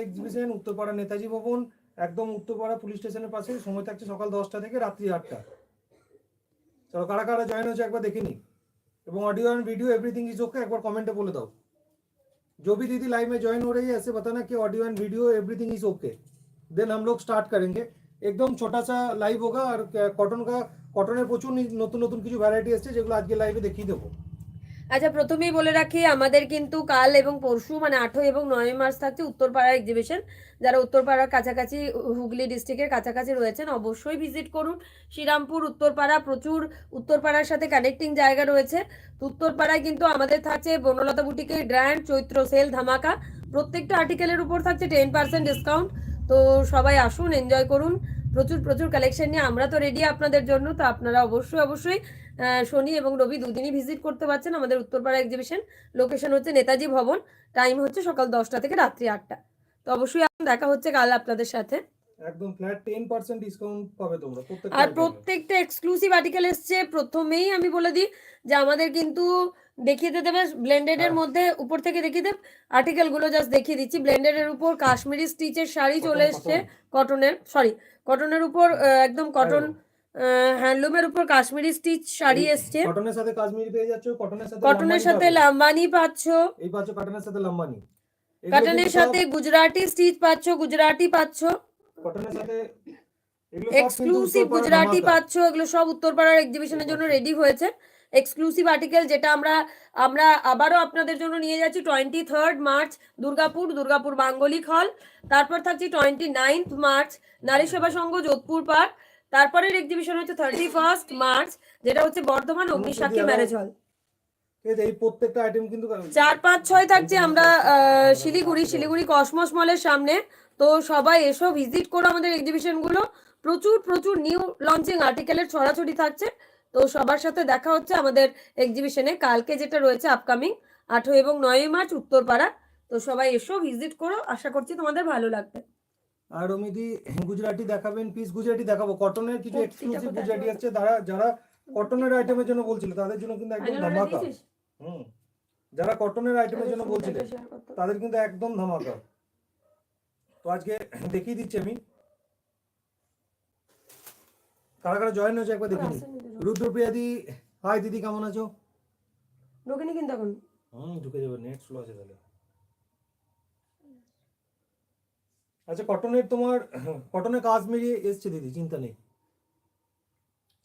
Exhibition Uttarpara Netaji ভবন একদম Uttarpara police স্টেশনের পাশে সময় থাকছে সকাল দশটা থেকে রাত্রি আটটা চলো কারা কারা জয়েন হচ্ছে একবার দেখে নি এবং audio and video everything is okay एक बार कमेंट में बोले दो जो भी दीदी लाइव में ज्वाइन हो रही है ऐसे बताना कि audio and video everything is okay then हम लोग स्टार्ट करेंगे एकदम छोटा सा लाइव होगा और कॉटन का কটনের প্রচুর নি- নতুন নতুন কিছু ভ্যারাইটি এসছে যেগুলো আজকে লাইভে দেখিয়ে দেবো আচ্ছা প্রথমেই বলে রাখি, আমাদের কিন্তু কাল এবং পরশু মানে আঠই এবং নয় মার্চ থাকছে উত্তরপাড়া এক্সিবিশন যারা উত্তরপাড়ার কাছাকাছি, হুগলি ডিস্ট্রিক্টের কাছাকাছি রয়েছেন, অবশ্যই ভিজিট করুন। শ্রীরামপুর, উত্তরপাড়া, প্রচুর উত্তরপাড়ার সাথে কানেক্টিং জায়গা রয়েছে। উত্তরপাড়ায় কিন্তু আমাদের থাকছে বনলতা বুটিকের গ্র্যান্ড চৈত্র সেল ধামাকা। প্রত্যেকটা আর্টিকেলের উপর থাকছে টেন পার্সেন্ট ডিসকাউন্ট তো সবাই আসুন এনজয় করুন। প্রচুর প্রচুর কালেকশন নিয়ে আমরা তো রেডি আপনাদের জন্য। তো আপনারা অবশ্যই অবশ্যই শনি এবং রবি দুদিনই ভিজিট করতে পারছেন আমাদের উত্তরপাড়া এক্সিবিশন লোকেশন হচ্ছে নেতাজি ভবন। টাইম হচ্ছে সকাল দশটা থেকে রাত্রি আটটা। তো অবশ্যই দেখা হচ্ছে কাল আপনাদের সাথে। একদম ফ্ল্যাট টেন পার্সেন্ট ডিসকাউন্ট পাবে তোমরা প্রত্যেকটা আর প্রত্যেকটা এক্সক্লুসিভ আর্টিকেল এসছে প্রথমেই আমি বলে দিই যে আমাদের কিন্তু দেখিয়ে দিতে দেবে ব্লেন্ডেড এর হ্যাঁ। মধ্যে উপর থেকে দেখিয়ে দেব আর্টিকেলগুলো জাস্ট দেখিয়ে দিচ্ছি ব্লেন্ডেড এর উপর কাশ্মীরি স্টিচের শাড়ি চলে এসছে কটনের সরি কটনের উপর আহ, একদম কটন হ্যান্ডলুমের উপর কাশ্মীরি স্টিচ শাড়ি এসছে। কটনের সাথে কাশ্মীরি পেয়ে যাচ্ছ কটনের সাথে কটনের লাম্বানি সাথে লাম্বানি পাচ্ছ। এই পাচ্ছ কটনের সাথে লাম্বানি। কটনের সাথে গুজরাটি স্টিচ পাচ্ছ গুজরাটি পাচ্ছ। কটনের সাথে এক্সক্লুসিভ গুজরাটি পাচ্ছ এগুলো সব উত্তরপাড়ার এক্সিবিশনের জন্য রেডি হয়েছে। এক্সক্লুসিভ আর্টিকেল যেটা আমরা আমরা আবারও আপনাদের জন্য নিয়ে যাচ্ছি twenty third March Durgapur Durgapur বাঙ্গলিক hall তারপর থাকছি twenty ninth March Nari Seva Sangha Jodhpur park তারপরের এক্সিবিশন হচ্ছে থার্টি ফার্স্ট মার্চ যেটা হচ্ছে বর্ধমান অগ্নিসাক্ষী ম্যারেজ হল এই প্রত্যেকটা আইটেম কিন্তু চার পাঁচ ছয় থাকছে আমরা শিলিগুড়ি শিলিগুড়ি কসমস মলের সামনে। তো সবাই এসো ভিজিট করো আমাদের এক্সিবিশনগুলো। প্রচুর প্রচুর নিউ লঞ্চিং আর্টিকেলের ছড়াছড়ি থাকছে। তো সবার সাথে দেখা হচ্ছে আমাদের এক্সিবিশনে কালকে যেটা রয়েছে আপকামিং আঠেরো এবং নয়ই মার্চ উত্তরপাড়া। তো সবাই এসো ভিজিট করো। আশা করছি তোমাদের ভালো লাগবে। আর অমিদি গুজরাটি দেখাবেন পিস গুজরাটি দেখাবো। কটনের কিছু এক্সক্লুসিভ গুজরাটি? আছে। যারা যারা কটনের আইটেমের জন্য বলছিল তাদের জন্য কিন্তু একদম ধামাকা। হুম। যারা কটনের আইটেমের জন্য বলছিলেন তাদের কিন্তু একদম ধামাকা। তো আজকে দেখিয়ে দিচ্ছি আমি। কারা কারা জয়েন হয়েছে একবার দেখে নিই রুদ্রপ্রিয়া দি হাই দিদি কেমন আছো? ঢোকেনি কিন্তু এখন। হুম ঢুকে যাবে নেট স্লো আছে তাহলে। আচ্ছা কটনের তোমার কটনে কাজ কাশ্মীরি এসছে দিদি চিন্তা নেই।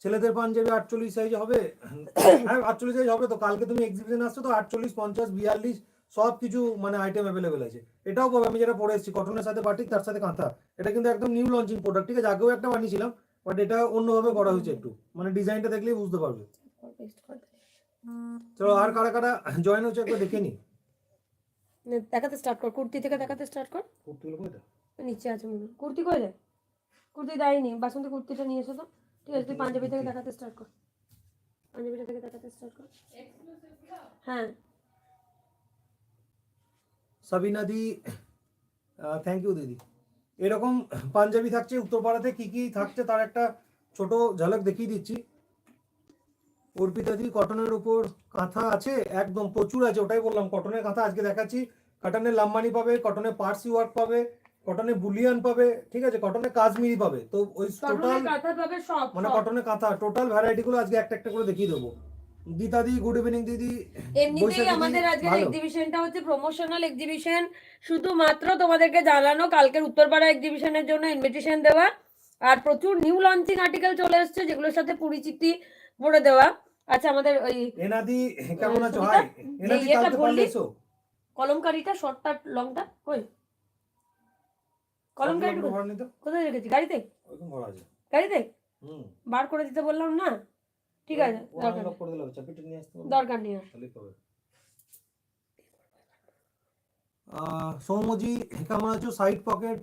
ছেলেদের পাঞ্জাবি আটচল্লিশ সাইজ হবে। হ্যাঁ আটচল্লিশ সাইজ হবে তো কালকে তুমি এক্সিবিশন আসছো তো আটচল্লিশ পঞ্চাশ বিয়াল্লিশ সব কিছু মানে আইটেম অ্যাভেলেবেল আছে। এটাও পাবে আমি যেটা পরে এসেছি কটনের সাথে বাটিক তার সাথে কাঁথা। এটা কিন্তু একদম নিউ লঞ্চিং প্রোডাক্ট ঠিক আছে? আগেও একটা বানিয়েছিলাম বাট এটা অন্যভাবে করা হয়েছে একটু। মানে ডিজাইনটা দেখলেই বুঝতে পারবে। চলো আর কারা কারা জয়েন হচ্ছে একবার দেখে নি? দেখাতে স্টার্ট কর কুর্তি থেকে দেখাতে স্টার্ট কর। কুর্তিগুলো কোথায়? নিচে আছে মনে কুর্তি কই রে? কুর্তি দেয়নি বাসন্তী কুর্তিটা নিয়ে এসো তো। ঠিক আছে তুই পাঞ্জাবি থেকে দেখাতে স্টার্ট কর। পাঞ্জাবিটা থেকে দেখাতে স্টার্ট কর। হ্যাঁ। সাবিনা দি থ্যাংক ইউ দিদি। এরকম পাঞ্জাবি থাকছে উত্তরপাড়াতে কি কি থাকছে তার একটা ছোট ঝলক দেখিয়ে দিচ্ছি। অর্পিতা দি কটনের উপর কাঁথা আছে একদম প্রচুর আছে ওটাই বললাম কটনের কাঁথা আজকে দেখাচ্ছি। কটনের লাম্বানি পাবে কটনের পার্সি ওয়ার্ক পাবে কটনের বুলিয়ান পাবে ঠিক আছে কটনের কাশ্মীরি পাবে। তো ওই টোটাল মানে। কটনের কাঁথা টোটাল ভ্যারাইটি গুলো আজকে একটা একটা করে দেখিয়ে দেবো। গীতা দি গুড ইভিনিং দিদি। এমনিতেই আমাদের আজকের এক্সিবিশনটা হচ্ছে প্রমোশনাল এক্সিবিশন শুধুমাত্র তোমাদেরকে জানানো কালকের উত্তরপাড়া এক্সিবিশনের জন্য ইনভিটেশন দেওয়া। আর প্রচুর নিউ লঞ্চিং আর্টিকেল চলে এসেছে যেগুলোর সাথে পরিচিতি করে দেওয়া। আচ্ছা আমাদের ওই এনাদি কেমন আছো? হাই। এনাদি কালকে পারলে এসো কলমকারিটা শর্টটা লংটা কই? কলমকারি সবগুলো ভরা নিতো কোথায় রেখেছি? গাড়িতে? গাড়িতে? বার করে দিতে বললাম না? ঠিক আছে দরকার নেই। করে দিলে হবে, চাবিটা নিয়ে আসতে হবে। দরকার নেই। তাহলেই পাবে। আহ, সৌম্যজি কেমন আছো সাইড পকেট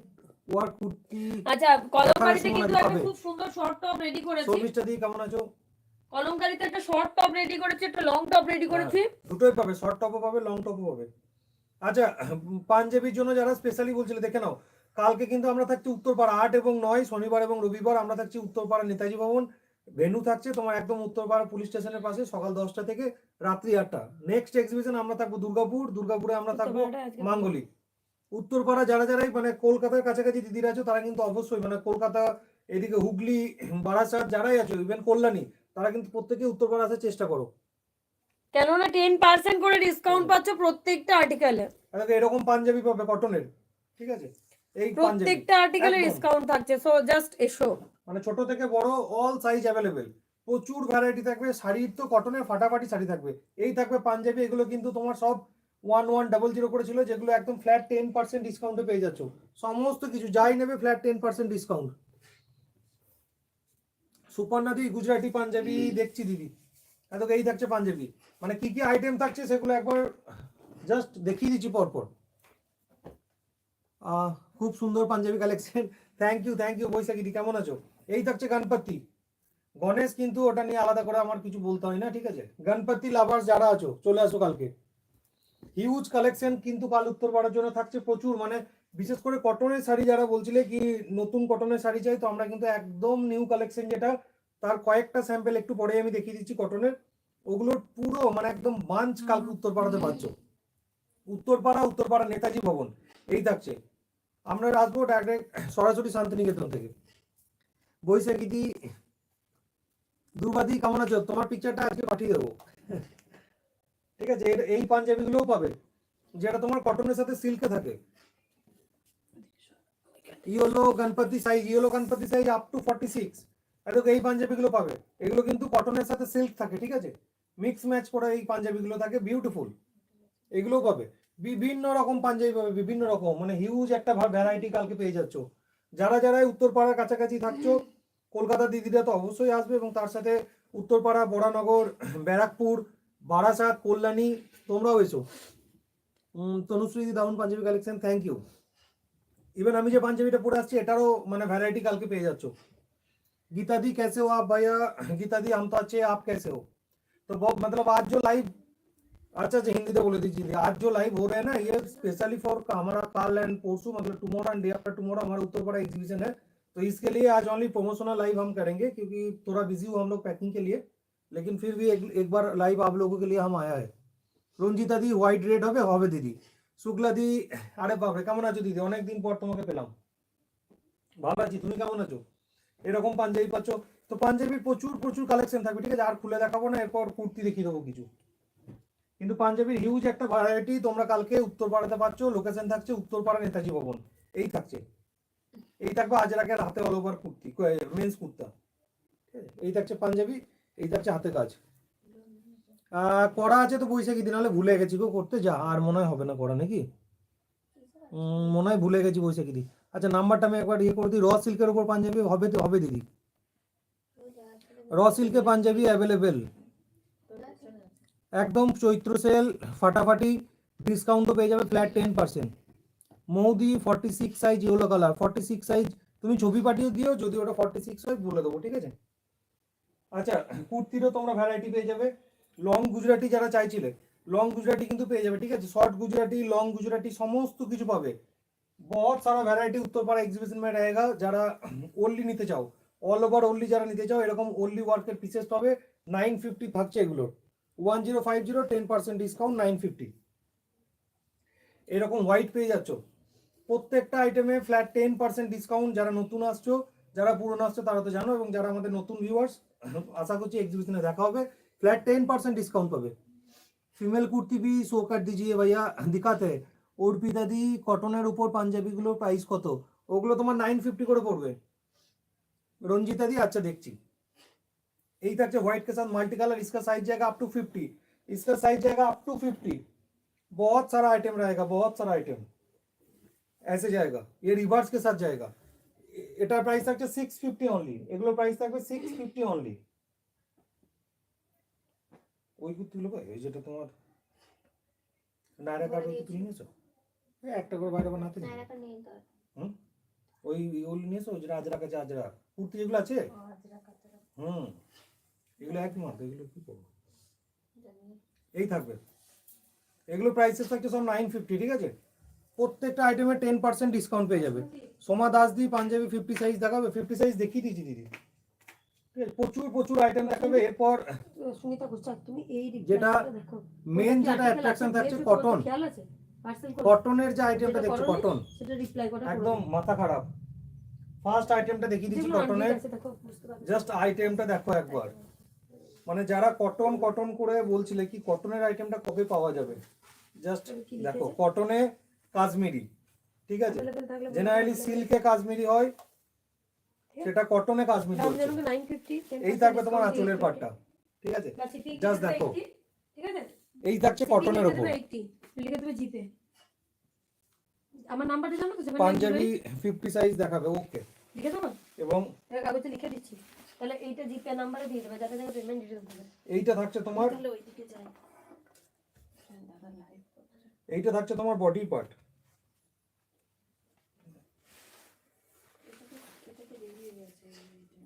ওয়ার্ক কুর্তি আচ্ছা কলমকারিতে কিন্তু একটা খুব সুন্দর শর্ট টপ রেডি করেছি সৌমিষ্টা দি কেমন আছো কলমকারিতে একটা শর্ট টপ রেডি করেছি একটা লং টপ রেডি করেছি দুটোই পাবে শর্ট টপও পাবে লং টপও পাবে আচ্ছা পাঞ্জাবির জন্য যারা স্পেশালি বলছিল দেখে নাও কালকে কিন্তু আমরা থাকছি উত্তরপাড়া আট এবং নয় শনিবার এবং রবিবার আমরা থাকছি উত্তরপাড়া নেতাজি ভবন ভেনু থাকছে তোমার একদম উত্তরপাড়া পুলিশ স্টেশনের পাশে সকাল দশটা থেকে রাত্রি আটটা। নেক্সট এক্সিবিশন আমরা থাকব দুর্গাপুর। দুর্গাপুরে আমরা থাকব উত্তরপাড়াটা আজকে- মাঙ্গলি। উত্তরপাড়া যারা যারাই মানে কলকাতার কাছাকাছি দিদিরা আছো তারা কিন্তু অবশ্যই মানে কলকাতা এদিকে হুগলি বারাসাত যারাই আছো ইভেন কল্যাণী তারা কিন্তু প্রত্যেকে উত্তরপাড়া আসার চেষ্টা করো। কেননা টেন পার্সেন্ট করে ডিসকাউন্ট পাচ্ছ প্রত্যেকটা আর্টিকেলে এরকম পাঞ্জাবি পাবে কটনের ঠিক আছে? এই প্রত্যেকটা আর্টিকেলে। ডিসকাউন্ট থাকছে। সো জাস্ট এসো। মানে ছোট থেকে বড় অল সাইজ অ্যাভেলেবেল প্রচুর ভ্যারাইটি থাকবে, শাড়ির তো কটনের ফাটাফাটি শাড়ি থাকবে। এই থাকবে পাঞ্জাবি, এগুলো কিন্তু তোমার সব ওয়ান ওয়ান ডাবল জিরো করেছিল, যেগুলো একদম ফ্ল্যাট টেন পার্সেন্ট ডিসকাউন্টে পেয়ে যাচ্ছ। সমস্ত কিছু, যাই নেবে flat ten percent discount Suparna di Gujarati Punjabi, দেখছি দিদি। এত এই থাকছে পাঞ্জাবি। মানে কি কি আইটেম থাকছে সেগুলো একবার জাস্ট দেখিয়ে দিচ্ছি পরপর। খুব সুন্দর Punjabi collection thank you thank you Baishakhi di, কেমন আছো? এই থাকছে গণপতি। গণেশ কিন্তু ওটা নিয়ে আলাদা করে আমার কিছু বলতে হয় না ঠিক আছে? গণপতি লাভার্স যারা আছো চলে আসো কালকে। হিউজ কালেকশন কিন্তু কাল উত্তর পাড়ার জন্য থাকছে প্রচুর মানে বিশেষ করে কটনের শাড়ি যারা বলছিলে কি নতুন কটনের শাড়ি চাই তো আমরা কিন্তু একদম নিউ কালেকশন যেটা তার কয়েকটা স্যাম্পেল একটু পরে আমি দেখিয়ে দিচ্ছি কটনের ওগুলোর পুরো মানে একদম বাঞ্চ কালকে উত্তরপাড়াতে পাচ্ছ। উত্তরপাড়া উত্তরপাড়া নেতাজি ভবন এই থাকছে। আমরা আসব ডাইরেক্ট সরাসরি শান্তিনিকেতন থেকে। বৈশাখী দি দুর্বাদি কেমন আছো? তোমার পিকচারটা আজকে পাঠিয়ে দেবো। ঠিক আছে এই পাঞ্জাবিগুলোও পাবে, যেটা তোমার কটনের সাথে সিল্কে থাকে। Yellow Ganpati size yellow Ganpati size up to forty six দেখো, এই পাঞ্জাবিগুলো পাবে। এগুলো কিন্তু কটনের সাথে সিল্ক থাকে, ঠিক আছে? মিক্স ম্যাচ করে এই পাঞ্জাবিগুলো থাকে বিউটিফুল এগুলোও পাবে। বিভিন্ন রকম পাঞ্জাবি পাবে, বিভিন্ন রকম। মানে হিউজ একটা ভ্যারাইটি কালকে পেয়ে যাচ্ছ। যারা যারা উত্তরপাড়ার কাছাকাছি থাকছো কলকাতা দিদিরা তো অবশ্যই আসবে এবং তার সাথে উত্তরপাড়া বড়ানগর ব্যারাকপুর বারাসাত কল্যাণী তোমরাও এসো উম, Tanushree দাউন Punjabi collection thank you even আমি যে পাঞ্জাবিটা পরে আসছি এটারও মানে ভ্যারাইটি কালকে পেয়ে যাচ্ছ गीता दी कैसे हो आप भैया गीता दी हम तो अच्छे हैं आप कैसे हो तो बहुत मतलब आज जो लाइव अच्छा अच्छा हिंदी तो बोले दीजिए आज जो लाइव हो रहे हैं ना ये स्पेशली फॉर हमारा काल एंड पोर्सू मतलब tomorrow and day after tomorrow हमारा उत्तरपाड़ा एग्जीबिशन है तो इसके लिए आज ओनली प्रमोशनल लाइव हम करेंगे क्योंकि थोड़ा बिजी हुआ हम लोग पैकिंग के लिए लेकिन फिर भी एक, एक बार लाइव आप लोगों के लिए हम आया है রঞ্জিতা দি হোয়াইট রেড হবে হবে দিদি শুক্লা দি আরে বাপরে কেমন আছো দিদি অনেকদিন পর তোমাকে পেলাম ভালো আছি তুমি কেমন আছো এরকম পাঞ্জাবি পাচ্ছ তো পাঞ্জাবির প্রচুর প্রচুর কালেকশন থাকবে ঠিক আছে আর খুলে দেখাবো না এরপর কুর্তি দেখিয়ে দেবো কিছু কিন্তু পাঞ্জাবির হিউজ একটা ভ্যারাইটি তোমরা কালকে উত্তরপাড়াতে পাচ্ছ লোকেশন থাকছে উত্তরপাড়া নেতাজি ভবন এই থাকছে এই থাকবে আজরাকের হাতে all over kurti men's kurta. ঠিক আছে? এই থাকছে পাঞ্জাবি এই থাকছে হাতে কাজ। করা আছে তো বৈশাখী দিন হলে ভুলে গেছি গো করতে। যা, আর মনে হয় হবে না করা নাকি? মনে হয় ভুলে গেছি বৈশাখী দি আচ্ছা নাম্বারটা আমি একবার ইয়ে করে দিই। র সিল্কের উপর পাঞ্জাবি হবে তো, হবে দিদি। র সিল্কে পাঞ্জাবি অ্যাভেলেবেল একদম চৈত্র সেল ফাটাফাটি ডিসকাউন্টও পেয়ে যাবে flat ten percent মৌদি forty six size yellow colour forty six size তুমি ছবি পাঠিয়ে দিও যদি ওটা ফর্টি সিক্স হয় বলে দেবো ঠিক আছে আচ্ছা কুর্তিরও তোমরা ভ্যারাইটি পেয়ে যাবে লং গুজরাটি যারা চাইছিলে লং গুজরাটি কিন্তু পেয়ে যাবে ঠিক আছে শর্ট গুজরাটি লং গুজরাটি সমস্ত কিছু পাবে बहुत सारा ভ্যারাইটি উত্তরপাড়া এক্সিবিশন में रहेगा যারা ওনলি নিতে চাও অল ওভার ওনলি যারা নিতে চাও এরকম ওনলি ওয়ার্কের পিসেস পাবে নাইন ফিফটি থাকছে এগুলোর one zero five zero ten percent discount nine fifty এরকম হোয়াইট পেয়ে যাচ্ছ প্রত্যেকটা আইটেমে ফ্ল্যাট টেন পার্সেন্ট ডিসকাউন্ট যারা নতুন আসছো যারা পুরনো আসছো তারা তো জানো এবং যারা আমাদের নতুন ভিউয়ার্স আশা করছি এক্সিবিশনে দেখা হবে फ्लैट टेन परसेंट डिस्काउंट পাবে ফিমেল কুর্তি বি শো কাট দিজিয়ে ভাইয়া দিকাতে অর্পিতা দি কটনের উপর পাঞ্জাবিগুলোর প্রাইস কত ওগুলো তোমার নাইন ফিফটি করে পড়বে रंजीता दी अच्छा देखची এই থাকছে হোয়াইট के साथ मल्टी कलर इसका साइज जाएगा अप टू 50 इसका साइज जाएगा अप टू 50 बहुत सारा आइटम रहेगा बहुत सारा आइटम ऐसे जाएगा ये रिवर्स के साथ जाएगा এ- এটার প্রাইস থাকছে সিক্স ফিফটি অনলি এগুলোর প্রাইস থাকবে সিক্স ফিফটি অনলি ওই কুর্তিগুলো পাই ওই যেটা তোমার নায়রা কার্ড ওই কুর্তি নিয়েছো এই একটা করে বাইরে বানাতে নেই নায়রাকা নেই তো আর। হুম ওই ওগুলো নিয়েছো যেটা আজরা কাছে আজরা কুর্তি যেগুলো আছে ও, আজরা কাতরা, হুম এগুলো এক মাস এগুলো কি করবো জানি না। এই থাকবে এগুলো প্রাইসেস থাকছে সব নাইন ফিফটি ঠিক আছে প্রত্যেকটা আইটেমে টেন পার্সেন্ট ডিসকাউন্ট পেয়ে যাবে। সোমা দাস দি পাঞ্জাবি ফিফটি সাইজ দেখাবে ফিফটি সাইজ দেখিয়ে দিয়েছি দিদি। প্রচুর প্রচুর আইটেম দেখাবে। এরপর ঘোষাল তুমি এই যেটা মেন যেটা অ্যাট্রাকশন থাকছে কটন কটনের যে আইটেমটা দেখছ কটন একদম মাথা খারাপ। ফার্স্ট আইটেমটা দেখিয়ে দিচ্ছি কটনের জাস্ট আইটেমটা দেখো একবার। মানে যারা কটন কটন করে বলছিলে কি কটনের আইটেমটা কবে পাওয়া যাবে? জাস্ট দেখো কটনে কাশ্মীরি ঠিক আছে? জেনারেলি। সিল্কে কাশ্মীরি হয় সেটা কটনে কাশ্মীরি দাম হচ্ছে। জানো 950 এই থাকবে তোমার আঁচলের পাটটা ঠিক আছে? 80 plus shipping Just লিখে দেবে দেখো। ঠিক আছে? এই থাকছে কটনের জিপে আমার নাম্বারটা জানো তো পাঞ্জাবি ফিফটি সাইজ দেখাবে ওকে লিখে দেবো? এবং কাগজে লিখে দিচ্ছি। তাহলে এইটা জিপে নাম্বারে দিয়ে দেবে যাতে পেমেন্ট দেবে। এইটা থাকছে তোমার এইটা থাকছে তোমার বডি পার্ট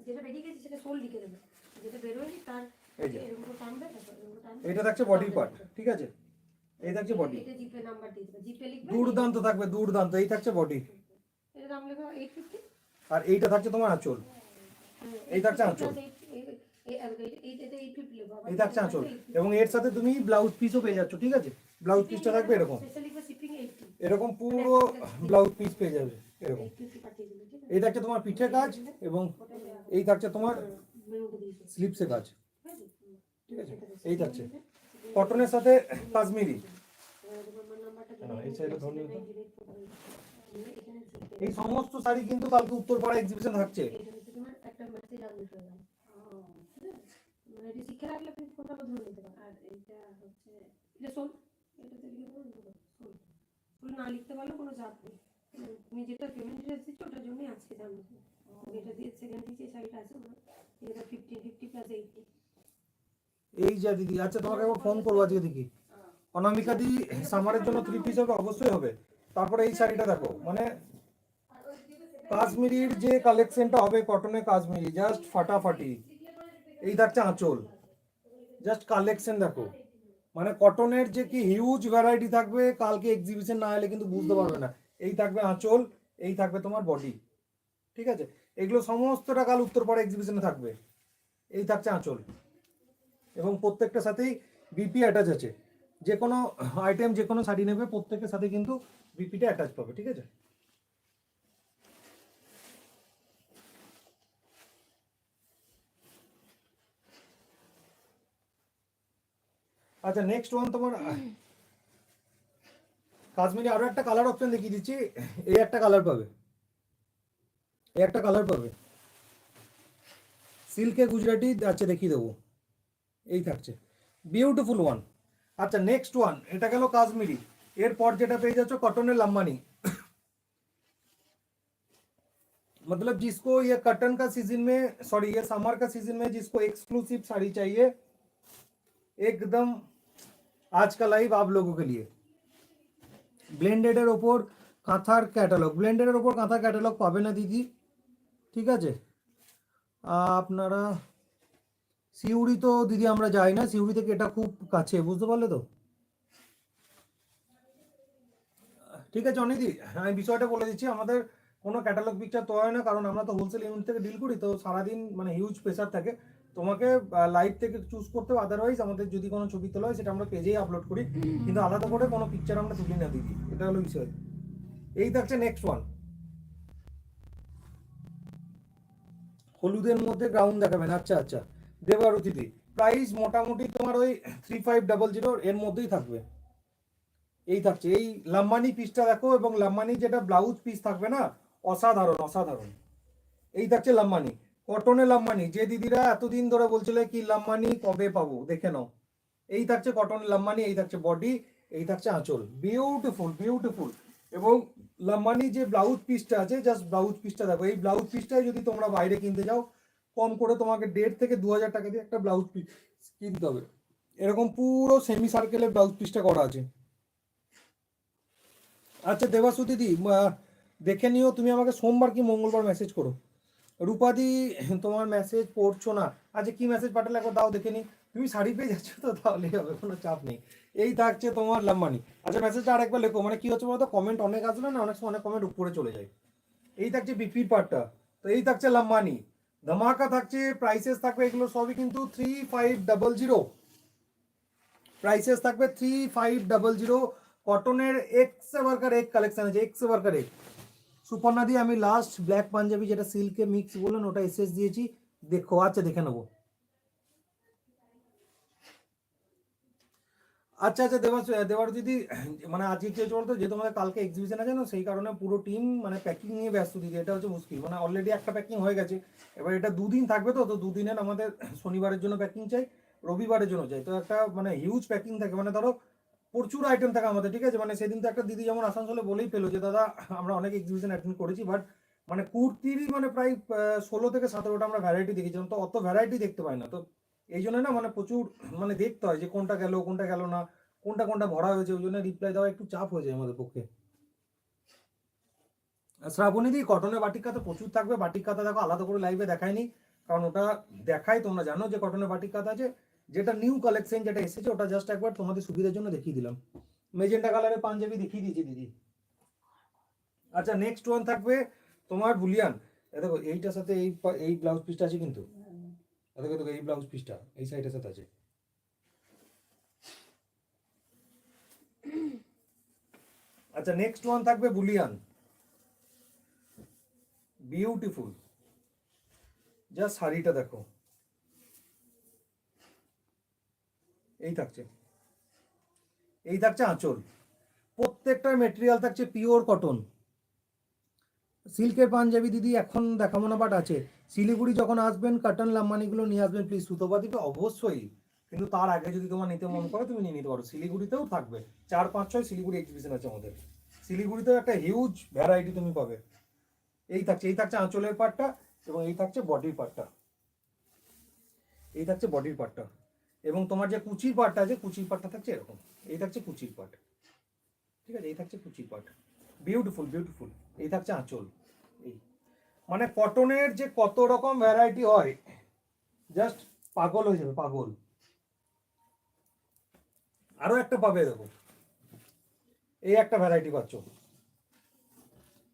যেটা বেরিয়ে গেছে সেটা সোল লিখে দেবে। যেটা বেরোয়নি তার এই যে। এরকম করে টানবে তারপর এরকম করে টানবে। এইটা থাকছে বডি পার্ট ঠিক আছে? এই থাকছে বডি এটা জিপে নাম্বার দিয়ে দেবে। জিপে লিখবে দুর্দান্ত থাকবে দুর্দান্ত। এই থাকছে বডি এটা দাম লেখা 850 আর এইটা থাকছে তোমার আঁচল। এই থাকছে আঁচল। এই থাকছে আঁচল। এবং এর সাথে তুমি ব্লাউজ পিসও পেয়ে যাচ্ছ ঠিক আছে? ব্লাউজ পিসটা থাকবে এরকম। এরকম পুরো ব্লাউজ পিস পেয়ে যাবে। এরকম। 850 পাঠিয়ে দিলে ঠিক আছে। এই থাকছে তোমার পিঠে কাজ এবং এই থাকছে তোমার স্লিপসে কাজ। ঠিক আছে? এই থাকছে। কটনের সাথে কাশ্মীরি। হ্যাঁ, এই সমস্ত শাড়ি কিন্তু কালকে উত্তরপাড়া এক্সিবিশন থাকছে। না লিখতে পারলে কোনো চাপ নেই। তুমি যেটা পেমেন্ট দিচ্ছ ওটার জন্যই আজকে জানো যেটা দিয়ে সেকেন্ড দিচ্ছে শাড়িটা আছে এটা ফিফটি ফিফটি প্লাস এইটি এই যা দিদি আচ্ছা তোমাকে একবার ফোন করব আজকে দেখি। অনামিকা দি সামারের জন্য থ্রি পিস হবে অবশ্যই হবে। তারপরে এই শাড়িটা দেখো মানে কাশ্মীরির যে কালেকশনটা হবে কটনে কাশ্মীরি জাস্ট ফাটাফাটি। এই থাকছে আঁচল। জাস্ট কালেকশন দেখো। মানে কটনের যে কি হিউজ ভ্যারাইটি থাকবে কালকে এক্সিবিশন না এলে কিন্তু বুঝতে পারবে না। এই থাকবে আঁচল, এই থাকবে তোমার বডি ঠিক আছে? এগুলো সমস্তটা কাল উত্তরপাড়া এক্সিবিশনে থাকবে। এই থাকছে আঁচল। এবং প্রত্যেকটার সাথেই বিপি অ্যাটাচ আছে। যে কোনো আইটেম যে কোনো শাড়ি নেবে, প্রত্যেকের সাথে কিন্তু বিপিটা অ্যাটাচ পাবে, ঠিক আছে? আচ্ছা নেক্সট ওয়ান তোমার কাশ্মীরি আরো একটা কালার অপশন দেখিয়ে দিচ্ছি এই একটা কালার পাবে এই একটা কালার পাবে সিল্কে গুজরাটি আচ্ছা দেখিয়ে দেবো এই থাকছে বিউটিফুল ওয়ান আচ্ছা নেক্সট ওয়ান এটা গেল কাশ্মীরি এরপর যেটা পেয়ে যাচ্ছ কটনের লাম্বানি मतलब जिसको ये कटन का सीजन में सॉरी ये समर का सीजन में जिसको एक्सक्लूसिव साड़ी चाहिए एकदम आज का लाइव आप लोगों के लिए ব্লেন্ডেডের ওপর কাঁথার ক্যাটালগ। ব্লেন্ডেডের ওপর কাঁথার ক্যাটালগ পাবে না দিদি। ঠিক আছে? আপনারা সিউড়ি তো দিদি আমরা যাই না, সিউড়ি থেকে এটা খুব কাছে, বুঝতে পারলে তো? ঠিক আছে অনিদি আমি বিষয়টা বলে দিচ্ছি, আমাদের কোনো ক্যাটালগ পিকচার তো হয় না, কারণ আমরা তো হোলসেল ইউনিট থেকে ডিল করি, তো সারাদিন মানে হিউজ প্রেসার থাকে। তোমাকে লাইভ থেকে চুজ করতে হবে আদারওয়াইজ আমাদের যদি কোনো ছবি তোলা হয় সেটা আমরা পেজেই আপলোড করি। কিন্তু আলাদা করে কোনো পিকচার আমরা তুলি না দিদি। এটা হলো বিষয়। এই থাকছে নেক্সট ওয়ান হলুদের মধ্যে গ্রাউন্ড দেখাবেন আচ্ছা আচ্ছা। দেবারতিথি প্রাইস মোটামুটি তোমার ওই থ্রি ফাইভ ডাবল জিরো এর মধ্যেই থাকবে। এই থাকছে। এই লাম্বানি পিসটা দেখো এবং লাম্বানি যেটা ব্লাউজ পিস থাকবে না অসাধারণ অসাধারণ। এই থাকছে লাম্বানি। কটনে লাম্বানি যে দিদিরা এতদিন ধরে বলছিলে কি লাম্বানি কবে পাবো? দেখে নাও। এই থাকছে কটন লাম্বানি এই থাকছে বডি, এই থাকছে আঁচল। বিউটিফুল বিউটিফুল এবং লাম্বানি যে ব্লাউজ পিসটা আছে জাস্ট ব্লাউজ পিসটা দেখো। এই ব্লাউজ পিসটাই যদি তোমরা বাইরে কিনতে যাও, কম করে তোমাকে দেড় থেকে দু হাজার টাকা দিয়ে একটা ব্লাউজ পিস কিনতে হবে। এরকম পুরো সেমি সার্কেলের ব্লাউজ পিসটা করা আছে। আচ্ছা দেবাসু দিদি দেখে নিও, তুমি আমাকে সোমবার কি মঙ্গলবার মেসেজ করো। রূপাদি, তোমার মেসেজ পড়ছো না। আচ্ছা কি মেসেজ পাঠালে? একবার দাও, দেখে নি তুমি শাড়ি পেয়ে যাচ্ছ তো তাহলেই হবে, কোনো চাপ নেই। এই থাকছে তোমার লাম্বানি। আচ্ছা মেসেজটা আরেকবার লেখো। মানে কি হচ্ছে বলতো? কমেন্ট অনেক আসলে না, অনেক সময় অনেক কমেন্ট উপরে চলে যায়। এই থাকছে বিপির পার্টটা তো এই থাকছে লাম্বানি। ধামাকা থাকছে প্রাইসেস থাকবে, এগুলো সবই কিন্তু three five double zero prices থাকবে থ্রি ফাইভ ডাবল জিরো কটনের এক্স ওয়ার্কার এক কালেকশন আছে এক্স ওয়ার্কার এক সুপর্ণা দিয়ে আমি লাস্ট ব্ল্যাক পাঞ্জাবি যেটা সিল্কে মিক্স বললেন, ওটা এসএস দিয়েছি। দেখো আচ্ছা দেখে নেব। আচ্ছা আচ্ছা দেবার দেবার দিদি মানে আজকে কি হচ্ছে বলতো? যে তোমাদের কালকে এক্সিবিশন আছে না, সেই কারণে পুরো টিম মানে প্যাকিং নিয়ে ব্যস্ত দিদি, এটা হচ্ছে মুশকিল। মানে অলরেডি একটা প্যাকিং হয়ে গেছে। এবার এটা দুদিন থাকবে তো তো দুদিনের আমাদের শনিবারের জন্য প্যাকিং চাই, রবিবারের জন্য চাই। তো একটা মানে হিউজ প্যাকিং থাকে। মানে ধরো প্রচুর আইটেম থাকে আমাদের, ঠিক আছে? মানে সেদিন তো একটা দিদি যেমন আসানসোলে বলেই পেল যে, দাদা, আমরা অনেক এক্সিবিশন অ্যাটেন্ড করেছি বাট মানে কুর্তিরই মানে প্রায় ষোলো থেকে সতেরোটা আমরা ভ্যারাইটি দেখেছিলাম, তো অত ভ্যারাইটি দেখতে পাই না। তো এই জন্য না মানে প্রচুর মানে দেখতে হয় যে, কোনটা গেল কোনটা গেল না, কোনটা কোনটা ভরা হয়েছে? ওই জন্য রিপ্লাই দেওয়া একটু চাপ হয়ে যায় আমাদের পক্ষে। শ্রাবণী দি কটনের বাটিক কাতা প্রচুর থাকবে বাটিক কাতা দেখো আলাদা করে লাইভে দেখায়নি, কারণ ওটা দেখাই তোমরা জানো যে কটনের বাটিক কাতা আছে যেটা নিউ কালেকশন যেটা এসেছে, ওটা জাস্ট একবার তোমাদের সুবিধার জন্য দেখিয়ে দিলাম। মেজেন্টা কালারের পাঞ্জাবি দেখিয়ে দিয়েছি দিদি। আচ্ছা নেক্সট ওয়ান থাকবে তোমার বুলিয়ান। দেখো, এইটার সাথে এই এই ব্লাউজ পিসটা আছে কিন্তু। দেখো দেখো, এই ব্লাউজ পিসটা এই সাইডের সাথে আছে। আচ্ছা নেক্সট ওয়ান থাকবে বুলিয়ান। বিউটিফুল জাস্ট শাড়িটা দেখো। এই থাকছে। এই থাকছে আঁচল। প্রত্যেকটার মেটেরিয়াল থাকছে পিওর কটন সিল্কের পাঞ্জাবি দিদি এখন দেখাবো না বাট আছে। শিলিগুড়ি যখন আসবেন কাটন লাম্বানিগুলো নিয়ে আসবেন প্লিজ সুতোপাতিকে অবশ্যই। কিন্তু তার আগে যদি তোমার নিতে মন করে, তুমি নিয়ে নিতে পারো। শিলিগুড়িতেও থাকবে। চার, পাঁচ, ছয় শিলিগুড়ি এক্সিবিশন আছে আমাদের। শিলিগুড়িতেও একটা হিউজ ভ্যারাইটি তুমি পাবে। এই থাকছে এই থাকছে আঁচলের পার্টটা এবং এই থাকছে বডির পার্টটা এই থাকছে বডির পার্টটা এবং তোমার যে কুচির পাটটা আছে, কুচির পাটটা থাকছে এরকম। এই থাকছে কুচির পার্ট ঠিক আছে? এই থাকছে কুচির পার্ট বিউটিফুল বিউটিফুল এই থাকছে আঁচল। এই। মানে কটনের যে কত রকম ভ্যারাইটি হয় জাস্ট পাগল হয়ে যাবে, পাগল। আরও একটা পাবে দেখো এই একটা ভ্যারাইটি পাচ্ছ।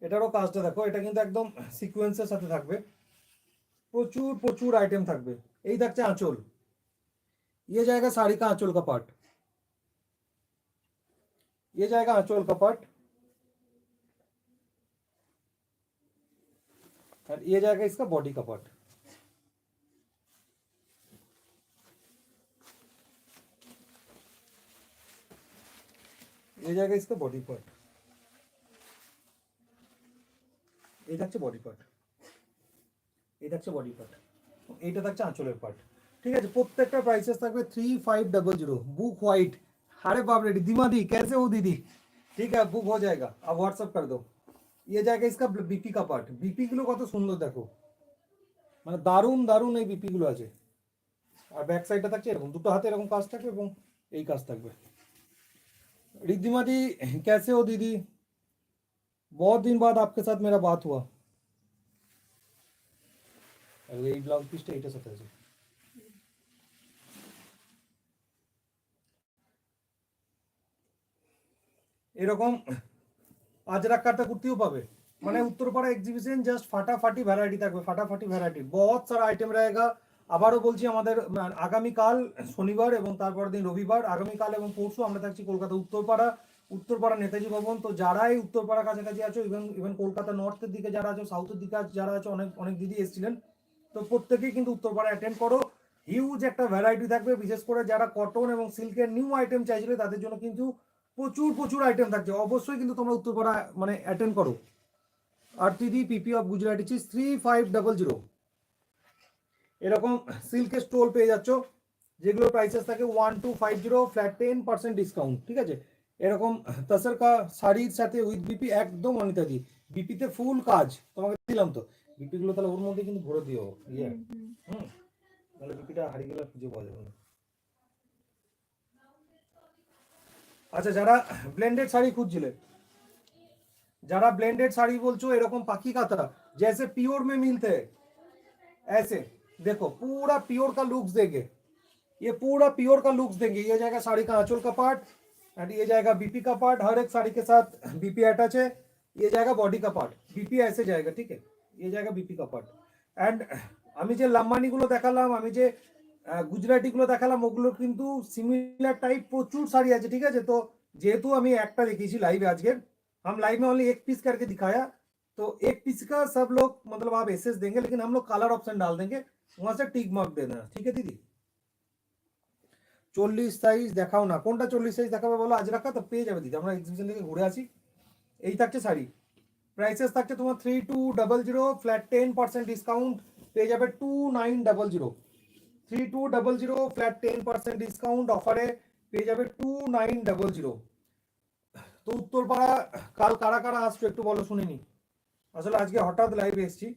এটারও কাজটা দেখো, এটা কিন্তু একদম সিকোয়েন্সের সাথে থাকবে। প্রচুর প্রচুর আইটেম থাকবে। এই থাকছে আঁচল। ये जाएगा साड़ी का आंचल का पार्ट ये जाएगा आंचल का पार्ट और ये जाएगा इसका बॉडी का पार्ट ये जाएगा इसका बॉडी पार्ट এই থাকছে বডি পার্ট এই থাকছে বডি পার্ট এইটা থাকছে আঁচলের পার্ট ठीक है प्रत्येक प्राइसेस तक three five double zero book white अरे बाप रे दीमा दी कैसे हो दीदी ठीक है बुक हो जाएगा आप व्हाट्सअप कर दो ये जाएगा इसका बीपी का पार्ट बीपी গুলো কত সুন্দর দেখো মানে দারুণ দারুণ এই বিপি গুলো আছে আর ব্যাক সাইডটা থাকছে এরকম দুটো হাতে এরকম কাজ থাকবে এবং এই কাজ থাকবে रिद्धिमा दी कैसे हो दीदी बहुत दिन बाद आपके साथ मेरा बात हुआ अरे এই ব্লাউজ পিসটা এইটার সাথে আছে এরকম আজরাক কাটা কুর্তিও পাবে মানে উত্তরপাড়া এক্সিবিশন জাস্ট ফাটাফাটি ভ্যারাইটি থাকবে ফাটাফাটি ভ্যারাইটি বহুত সারা আইটেম रहेगा আবারও বলছি আমাদের আহ, আগামীকাল শনিবার এবং তারপর দিন রবিবার আগামীকাল এবং পরশু আমরা থাকছি কলকাতা উত্তরপাড়া উত্তরপাড়া নেতাজি ভবন তো যারাই উত্তরপাড়া কাছাকাছি আছো ইভেন ইভেন কলকাতা নর্থের দিকে যারা আছো সাউথের দিকে আছো, যারা আছো অনেক অনেক দিদি এসেছিলেন তো প্রত্যেকেই কিন্তু উত্তরপাড়া অ্যাটেন্ড করো হিউজ একটা ভ্যারাইটি থাকবে বিশেষ করে যারা কটন এবং সিল্কের নিউ আইটেম চাইছিলে তাদের জন্য কিন্তু প্রচুর প্রচুর আইটেম থাকছে। অবশ্যই কিন্তু তোমরা উত্তরপাড়া মানে অ্যাটেন্ড করো। আর দিদি পিপি অফ গুজরাট ইচিস থ্রি ফাইভ ডাবল জিরো এরকম সিল্কের স্টোল পেয়ে যাচ্ছ যেগুলো প্রাইসেস থাকে one two five zero flat ten percent discount ঠিক আছে? এরকম তাসার কা শাড়ির সাথে উইথ বিপি একদম অনিতাদি বিপিতে ফুল কাজ তোমাকে দিলাম তো। বিপিগুলো তাহলে ওর মধ্যে কিন্তু ভরে দিও ইয়ে। হুম তাহলে বিপিটা হারিয়ে গেলে খুঁজে পাওয়া যাবে না। আচ্ছা, যারা ব্লেন্ডেড শাড়ি খুঁজছিলেন যারা ব্লেন্ডেড শাড়ি বলছো, এরকম পাখি কাতা जैसे प्योर में मिलते हैं ऐसे देखो पूरा प्योर का लुक्स देंगे ये पूरा प्योर का लुक्स देंगे ये जाएगा साड़ी का आंचल का पार्ट एंड ये जाएगा बीपी का पार्ट हर एक साड़ी के साथ बीपी अटैच है ये जाएगा बॉडी का पार्ट बीपी ऐसे जाएगा ठीक है ये जाएगा बीपी का पार्ट एंड हमें जो लम्बानी गुलो देखा দেখালাম हमें जो গুজরাটিগুলো দেখালাম ওগুলো কিন্তু সিমিলার টাইপ প্রচুর শাড়ি আছে, ঠিক আছে? তো যেহেতু আমি একটা দেখিয়েছি লাইভে আজকে আমি লাইভে অনলি এক পিস पीस करके তো এক एक पीस का सब लोग, मतलब आप एसेस देंगे, लेकिन हम लोग कलर ऑप्शन डाल देंगे। वहां से टिक मार्क दे देना, ठीक है চল্লিশ সাইজ দেখাও না। কোনটা চল্লিশ সাইজ দেখাবে বলো? আজ রাখা তো পেয়ে যাবে দিদি। আমরা এক্সিবিশন থেকে ঘুরে আসি। এই থাকছে শাড়ি। প্রাইসেস থাকছে তোমার three two double zero flat ten percent discount পেয়ে যাবে two nine double zero three two double zero flat ten percent discount অফারে পেয়ে যাবে টু নাইন ডাবল জিরো তো উত্তরপাড়া, কাল কারা কারা আসছো একটু বলো শুনিনি আসলে আজকে হঠাৎ লাইভে এসেছি।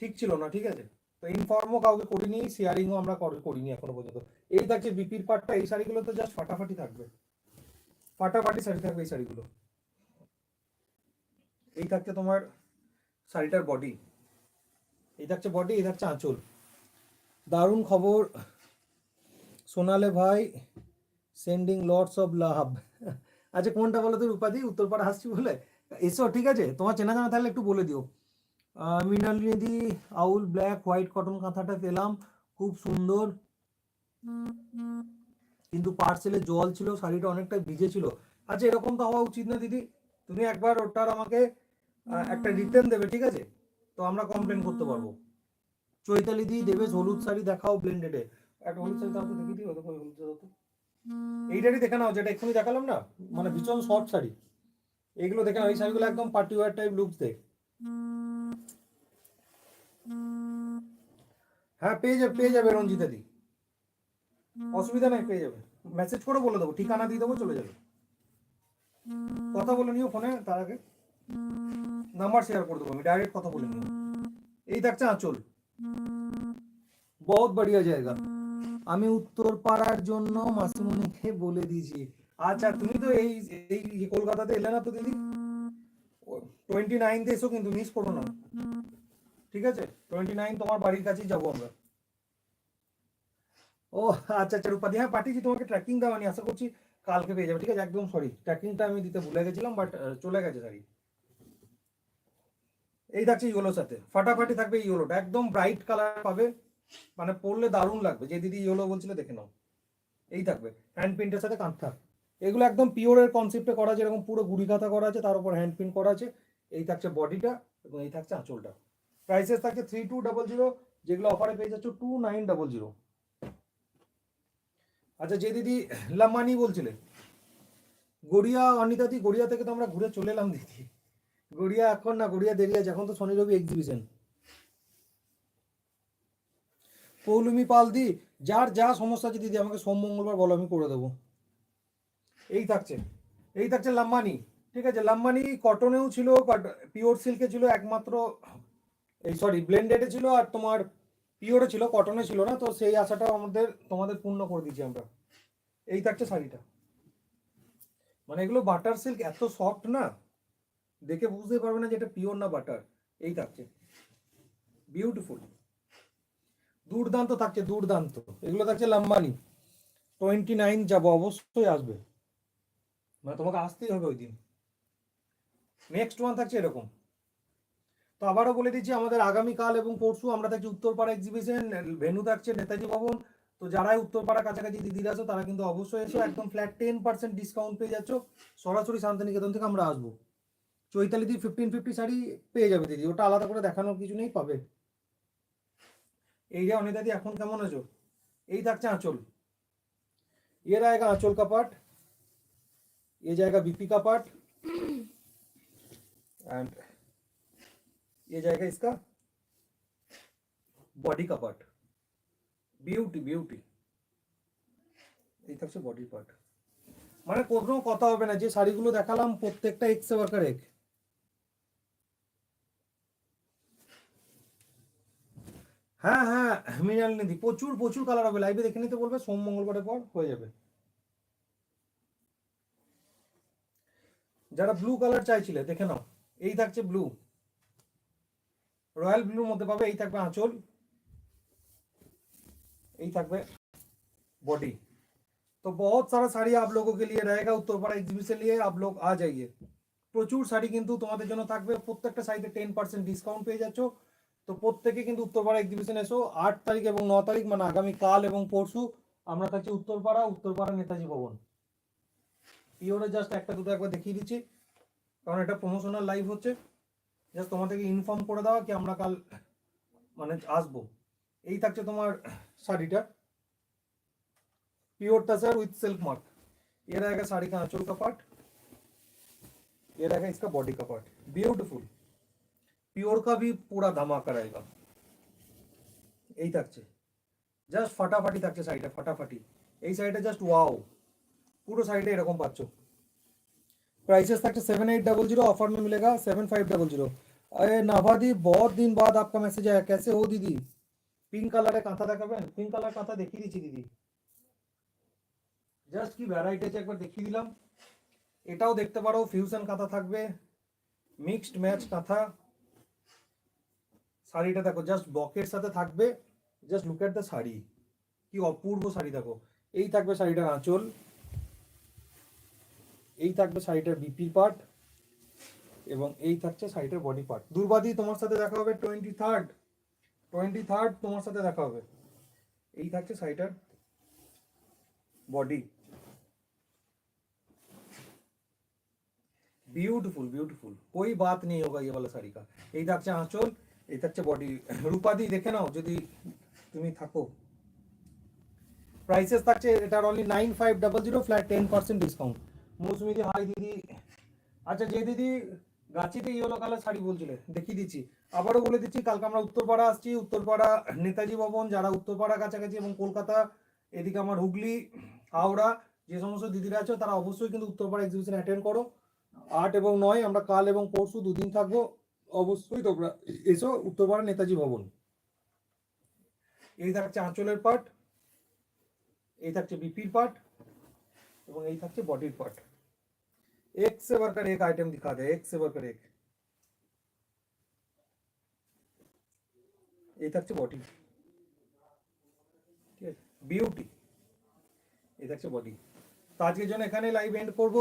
ঠিক ছিল না, ঠিক আছে? তো ইনফর্মও কাউকে করিনি শেয়ারিংও আমরা কর- করিনি এখনও পর্যন্ত। এই থাকছে বিপির পাটটা এই শাড়িগুলো তো জাস্ট ফাটাফাটি থাকবে। ফাটাফাটি শাড়ি থাকবে এই শাড়িগুলো। এই থাকছে তোমার শাড়িটার বডি এই থাকছে বডি এই থাকছে আঁচল। দারুণ খবর। সোনালে ভাই সেন্ডিং লর্ডস অফ লাভ আচ্ছা কোনটা বলো তোর উপাধি উত্তরপাড়া হাসছি বলে? এসো ঠিক আছে? তোমার চেনা জানা থাকলে একটু বলে দিও। আহ, Mrinalini owl black white cotton কাঁথাটা পেলাম। খুব সুন্দর। কিন্তু পার্সেলে জল ছিল শাড়িটা অনেকটা ভিজে ছিল। আচ্ছা এরকম তো হওয়া উচিত না দিদি। তুমি একবার ওটার আমাকে একটা রিটার্ন দেবে ঠিক আছে? তো আমরা কমপ্লেন করতে পারব। চৈতালি দি দেবে হলুদ শাড়ি দেখাও ব্লেন্ডেডে একটা হলুদ শাড়ি তাও তো দেখি দিও। দেখো হলুদ দাও তো। এইটারই দেখে নাও যেটা এক্ষুনি দেখালাম না মানে ভীষণ শর্ট শাড়ি। এইগুলো দেখে নাও এই শাড়িগুলো একদম পার্টি ওয়ার টাইপ লুকস দেখ। হ্যাঁ পেয়ে যাবে পেয়ে যাবে রঞ্জিতা দি। অসুবিধা নাই পেয়ে যাবে। মেসেজ করে বলে দেবো ঠিকানা দিয়ে দেবো চলে যাবে। কথা বলে নিও ফোনে তার আগে। নাম্বার শেয়ার করে দেবো আমি ডাইরেক্ট কথা বলে নিও। এই থাকছে আঁচল। বহুত বড়িয়া জায়গা। আমি উত্তর পাড়ার জন্য মাসিমণিকে বলে দিয়েছি। আচ্ছা তুমি তো এই এই কলকাতাতে এলে না তো দিদি? টোয়েন্টি নাইনতে এসো কিন্তু মিস করো না। ঠিক আছে? টোয়েন্টি নাইন তোমার বাড়ির কাছেই যাব আমরা। ও আচ্ছা আচ্ছা রূপাদি হ্যাঁ পাঠিয়েছি তোমাকে ট্র্যাকিং দেওয়া আশা করছি কালকে পেয়ে যাবে। ঠিক আছে, একদম সরি ট্র্যাকিংটা আমি দিতে ভুলে গেছিলাম বাট চলে গেছে শাড়ি এই থাকছে ইয়েলোর সাথে। ফাটাফাটি থাকবে ইয়েলোটা। একদম ব্রাইট কালার পাবে। মানে পরলে দারুণ লাগবে। যে দিদি ইয়েলো বলছিলে, দেখে নাও। এই থাকবে। হ্যান্ড প্রিন্টের সাথে কাঁথা। এগুলো একদম পিওরের কনসেপ্টে করা আছে, এরকম পুরো গুড়ি কাঁথা করা আছে, তার উপর হ্যান্ড প্রিন্ট করা আছে। এই থাকছে বডিটা এবং এই থাকছে আঁচলটা। প্রাইসেস থাকছে থ্রি টু ডাবল জিরো যেগুলো অফারে পেয়ে যাচ্ছ টু নাইন ডাবল জিরো আচ্ছা যে দিদি লাম্মানি বলছিলেন গড়িয়া, অনিতাদি, গড়িয়া থেকে তো আমরা ঘুরে চলে এলাম দিদি। গড়িয়া এখন না, গড়িয়া দেরি আছে। এখন তো শনি রবি এক্সিবিশন পৌলমি পাল দি, যার যা সমস্যা আছে দিদি, আমাকে সোম মঙ্গলবার বলো, আমি করে দেবো। এই থাকছে। এই থাকছে লাম্বানি, ঠিক আছে? লাম্বানি কটনেও ছিল পিওর সিল্কে ছিল একমাত্র, এই সরি ব্লেন্ডেডে ছিল আর তোমার পিওরে ছিল কটনে ছিল না, তো সেই আশাটাও আমাদের, তোমাদের পূর্ণ করে দিয়েছি আমরা। এই থাকছে শাড়িটা। মানে এগুলো বাটার সিল্ক এত সফট না? দেখে বুঝতে পারবে না যে এটা পিওর না বাটার এই থাকছে। বিউটিফুল দুর্দান্ত থাকছে, দুর্দান্ত। এগুলো থাকছে লাম্বানি। টোয়েন্টি নাইন যাব, অবশ্যই আসবে। মানে তোমাকে আসতেই হবে ওই দিন নেক্সট ওয়ান থাকছে এরকম। তো আবারও বলে দিচ্ছি, আমাদের আগামীকাল এবং পরশু আমরা থাকছি উত্তরপাড়া এক্সিবিশন ভেনু থাকছে নেতাজি ভবন। তো যারাই উত্তরপাড়া কাছাকাছি দিদিরা আছো, তারা কিন্তু অবশ্যই এসো। একদম ফ্ল্যাট টেন পার্সেন্ট ডিসকাউন্ট পেয়ে যাচ্ছ। সরাসরি শান্তিনিকেতন থেকে আমরা আসব। চৈতালি দি ফিফটিন ফিফটি শাড়ি পেয়ে যাবে দিদি ওটা আলাদা করে দেখানোর কিছু নেই পাবে এই যে অনিতা দি এখন কেমন আছো এই থাকছে আঁচল ये रहेगा आंचल का पार्ट ये जाएगा बीपी का पार्ट एंड ये जाएगा इसका बॉडी का पार्ट বিউটি বিউটি এই থাকছে বডি পার্ট মানে কোনো কথা হবে না যে শাড়িগুলো দেখালাম প্রত্যেকটা এক্স ওয়ার্কার এক হ্যাঁ হ্যাঁ মৃণাল নিধি প্রচুর প্রচুর কালার হবে লাইভে দেখে নিতে বলবে সোম মঙ্গলবারের পর হয়ে যাবে যারা ব্লু কালার চাইছিলে দেখে নাও এই থাকছে ব্লু রয়্যাল ব্লুর মধ্যে পাবে এই থাকবে আঁচল এই থাকবে बॉडी तो बहुत सारा শাড়ি आप लोगों के लिए रहेगा उत्तरपाड़ा एग्जीबिशन लिए आप लोग आ जाइए প্রচুর শাড়ি কিন্তু তোমাদের জন্য থাকবে প্রত্যেকটা শাড়িতে টেন পার্সেন্ট ডিসকাউন্ট পেয়ে যাচ্ছ তো প্রত্যেকে কিন্তু উত্তরপাড়া এক্সিবিশন এসো আট তারিখ এবং ন তারিখ মানে আগামী কাল এবং পরশু আমরা থাকছি উত্তরপাড়া উত্তরপাড়া নেতাজি ভবন পিওরে জাস্ট একটা দুটো একবার দেখিয়ে দিচ্ছি কারণ এটা প্রমোশনাল লাইভ হচ্ছে জাস্ট তোমাদেরকে ইনফর্ম করে দেওয়া কি আমরা কাল মানে আসবো এই থাকছে তোমার শাড়িটা pure tussar with silk mark ये रहेगा साड़ी का आंचल का पार्ट ये रहेगा इसका बॉडी का पार्ट ब्यूटीफुल प्योर का भी पूरा धमाका रहेगा এই থাকছে জাস্ট ফাটাফাটি থাকছে সাইডে ফাটাফাটি এই সাইডে জাস্ট ওয়াও পুরো সাইডে এরকম পাচ্ছ प्राइसेस तक seven eight double zero offer में मिलेगा सेवन फाइव डबल जीरो अरे नाभादी बहुत दिन बाद आपका मैसेज आया कैसे हो दीदी পিঙ্ক কালারে কাঁথা দেখাবেন পিঙ্ক কালার কাঁথা দেখিয়ে দিচ্ছি দিদি জাস্ট কি ভ্যারাইটি আছে একবার দেখিয়ে দিলাম এটাও দেখতে পারো ফিউশন কাঁথা থাকবে মিক্সড ম্যাচ কাঁথা শাড়িটা দেখো জাস্ট বকের সাথে থাকবে just look at the sari কি অপূর্ব শাড়ি দেখো এই থাকবে শাড়িটার আঁচল এই থাকবে শাড়িটার বিপি পার্ট এবং এই থাকছে শাড়িটার বডি পার্ট দুর্বাদি তোমার সাথে দেখা হবে টোয়েন্টি থার্ড টোয়েন্টি থার্ড তোমার সাথে দেখা হবে এই থাকছে শাড়িটার बॉडी ब्यूटीफुल ब्यूटीफुल कोई बात नहीं होगा ये वाला শাড়ি का এই থাকছে আঁচল এই থাকছে বডি রূপাদি দেখে নাও যদি তুমি থাকো। প্রাইসেস থাকছে, এটার only nine five double zero flat ten percent discount Mousumi দি হাই দিদি। আচ্ছা যে দিদি গাছিতে ইয়েলো কালার শাড়ি বলছিলে, দেখিয়ে দিচ্ছি। আবারও বলে দিচ্ছি, কালকে আমরা উত্তরপাড়া আসছি, উত্তরপাড়া নেতাজি ভবন, যারা উত্তরপাড়া কাছাকাছি এবং কলকাতা, এদিকে আমার হুগলি, হাওড়া, যে সমস্ত দিদিরা আছে, তারা অবশ্যই কিন্তু উত্তরপাড়া এক্সিবিশন অ্যাটেন্ড করো। আট এবং নয়, আমরা কাল এবং পরশু দুদিন থাকব। অবশ্যই তোমরা এসো উত্তরপাড়া নেতাজি ভবন। এই থাকছে আঁচলের পার্ট এই থাকছে বিপির পার্ট এবং এই থাকছে বডির পার্ট এক্স সে বারকার এক আইটেম দিখা দেয় এক্স সে বারকার এক। এই থাকছে বডি ঠিক আছে? বিউটি এই থাকছে বডি তো আজকের জন্য এখানে লাইভ এন্ড করব।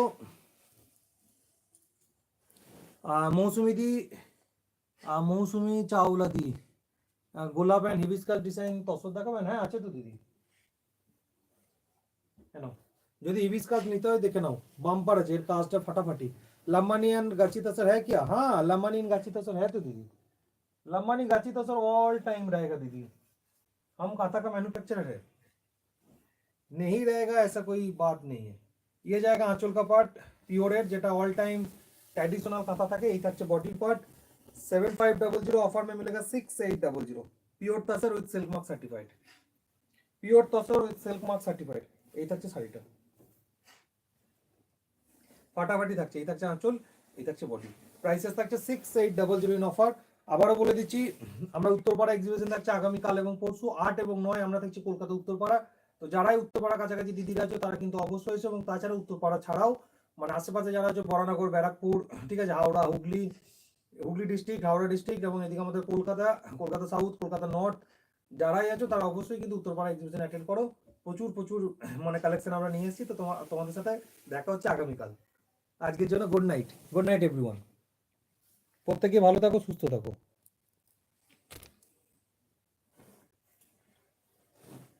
আহ মৌসুমিদি মৌসুমি দি আহ, মৌসুমি চাওলা দি আহ, গোলাপ অ্যান্ড হিবিসকাস ডিজাইন তসর দেখাবেন হ্যাঁ আছে তো দিদি কেন যদি হিবিসকাস নিতে হয় দেখে নাও বাম্পার আছে এর কাজটা ফাটাফাটি লাম্বানিয়ান গাছি তসর হ্যাঁ क्या हाँ लम्बानियन गाची तसर है तो दीदी लम्बानी गाची तसर ऑल टाइम रहेगा दीदी हम काथा का मैन्युफैक्चरर है नहीं रहेगा ऐसा कोई बात नहीं है ये जाएगा आंचल का पार्ट পিওরের যেটা অল টাইম ট্র্যাডিশনাল কাঁথা থাকে এই থাকছে body part seven five double zero offer में मिलेगा six eight double zero pure tussar with silk mark certified pure tussar with silk mark certified এই থাকছে শাড়িটা ফাটাফাটি থাকছে এই থাকছে আঁচল এই থাকছে বডি প্রাইসেস থাকছে six eight double zero in offer আবারও বলে দিচ্ছি আমরা উত্তরপাড়া এক্সিবিশন থাকছে আগামীকাল এবং পরশু আট এবং নয় আমরা থাকছি কলকাতা উত্তরপাড়া তো যারাই উত্তরপাড়া কাছাকাছি দিদিরা আছে তারা কিন্তু অবশ্যই এসে এবং তাছাড়া উত্তরপাড়া ছাড়াও মানে আশেপাশে যারা আছে বরানগর ব্যারাকপুর ঠিক আছে হাওড়া হুগলি হুগলি ডিস্ট্রিক্ট, হাওড়া ডিস্ট্রিক্ট এবং এদিকে আমাদের কলকাতা কলকাতা সাউথ কলকাতা নর্থ যারাই আছো তারা অবশ্যই কিন্তু উত্তরপাড়া এক্সিবিশন অ্যাটেন্ড করো। প্রচুর প্রচুর মানে কালেকশন আমরা নিয়ে এসেছি। তো তোমার তোমাদের সাথে দেখা হচ্ছে আগামীকাল। আজকের জন্য good night good night everyone প্রত্যেকে ভালো থাকো, সুস্থ থাকো।